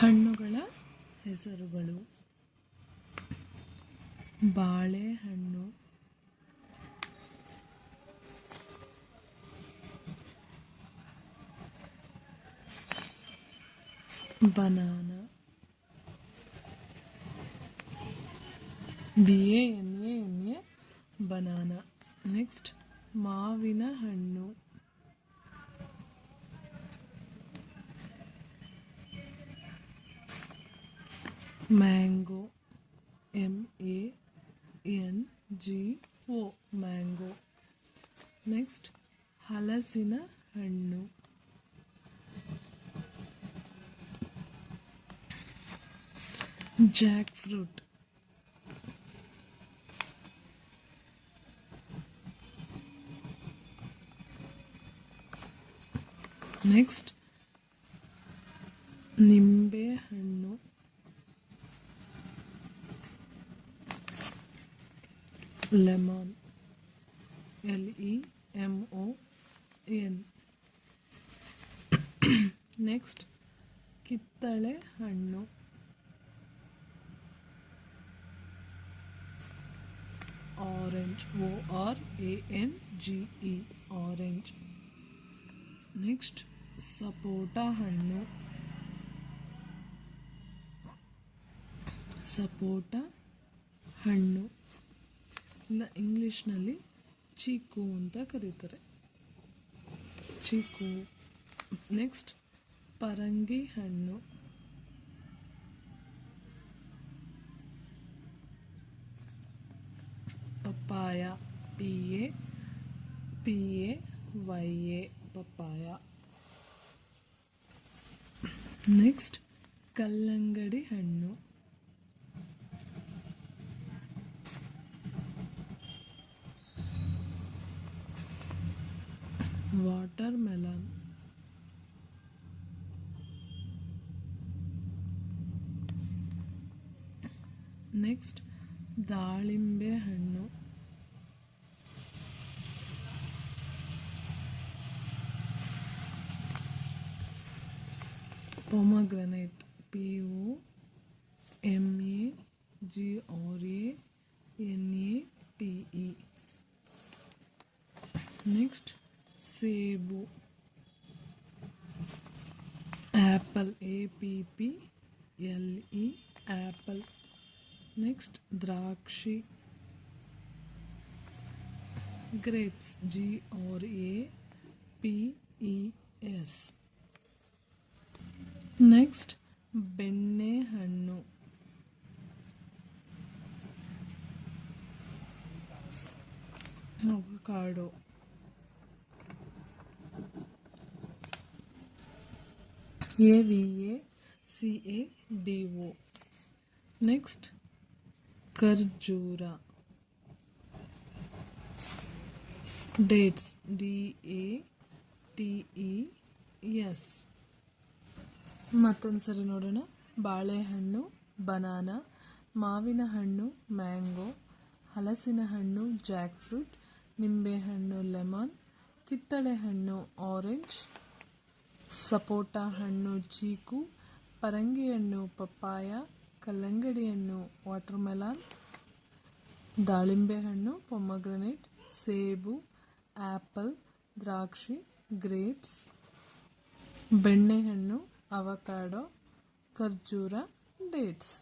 ಹಣ್ಣುಗಳ ಹೆಸರುಗಳು. ಬಾಳೆಹಣ್ಣು. Banana. B A N A N A banana. Next ಮಾವಿನ ಹಣ್ಣು. Mango M A N G O mango next ಹಲಸಿನ ಹಣ್ಣು. ಜಾಕ್ ಫ್ರೂಟ್ ನೆಕ್ಸ್ಟ್ ನಿಂಬೆ ಹಣ್ಣು lemon L E M O N next ಕಿತ್ತಳೆ ಹಣ್ಣು orange O R A N G E orange next ಸಪೋಟ ಹಣ್ಣು ಸಪೋಟ ಹಣ್ಣು ಇಲ್ಲ ಇಂಗ್ಲೀಷ್ನಲ್ಲಿ ಚೀಕು ಅಂತ ಕರೀತಾರೆ. ಚೀಕು. ನೆಕ್ಸ್ಟ್ ಪರಂಗಿ ಹಣ್ಣು. Papaya. P A P A Y A papaya. Next ಕಲ್ಲಂಗಡಿ ಹಣ್ಣು. ವಾಟರ್ ಮೆಲನ್ ನೆಕ್ಸ್ಟ್ ದಾಳಿಂಬೆ ಹಣ್ಣು pomegranate P O M A G R A N A T E next ಸೇಬು apple A P P L E apple next ದ್ರಾಕ್ಷಿ grapes G R A P E S next ಬೆಣ್ಣೆ ಹಣ್ಣು A V A C A D O next ಖರ್ಜೂರ dates D A T E S ಮತ್ತೊಂದು ಸರಿ ನೋಡೋಣ. ಬಾಳೆಹಣ್ಣು, banana ಮಾವಿನ ಹಣ್ಣು ಮ್ಯಾಂಗೋ ಹಲಸಿನ ಹಣ್ಣು ಜಾಕ್ ಫ್ರೂಟ್ ನಿಂಬೆಹಣ್ಣು, ಲೆಮನ್ ಕಿತ್ತಳೆ ಹಣ್ಣು ಆರೆಂಜ್ ಸಪೋಟ ಹಣ್ಣು ಚೀಕು ಪರಂಗಿ ಹಣ್ಣು ಪಪ್ಪಾಯ ಕಲ್ಲಂಗಡಿ ಹಣ್ಣು ವಾಟರ್ಮೆಲಾನ್ ದಾಳಿಂಬೆ ಹಣ್ಣು ಪೊಮಗ್ರನೇಟ್, ಸೇಬು ಆ್ಯಪಲ್ ದ್ರಾಕ್ಷಿ, ಗ್ರೇಪ್ಸ್, ಬೆಣ್ಣೆಹಣ್ಣು, ಅವಕಾಡೋ, ಖರ್ಜೂರ, ಡೇಟ್ಸ್.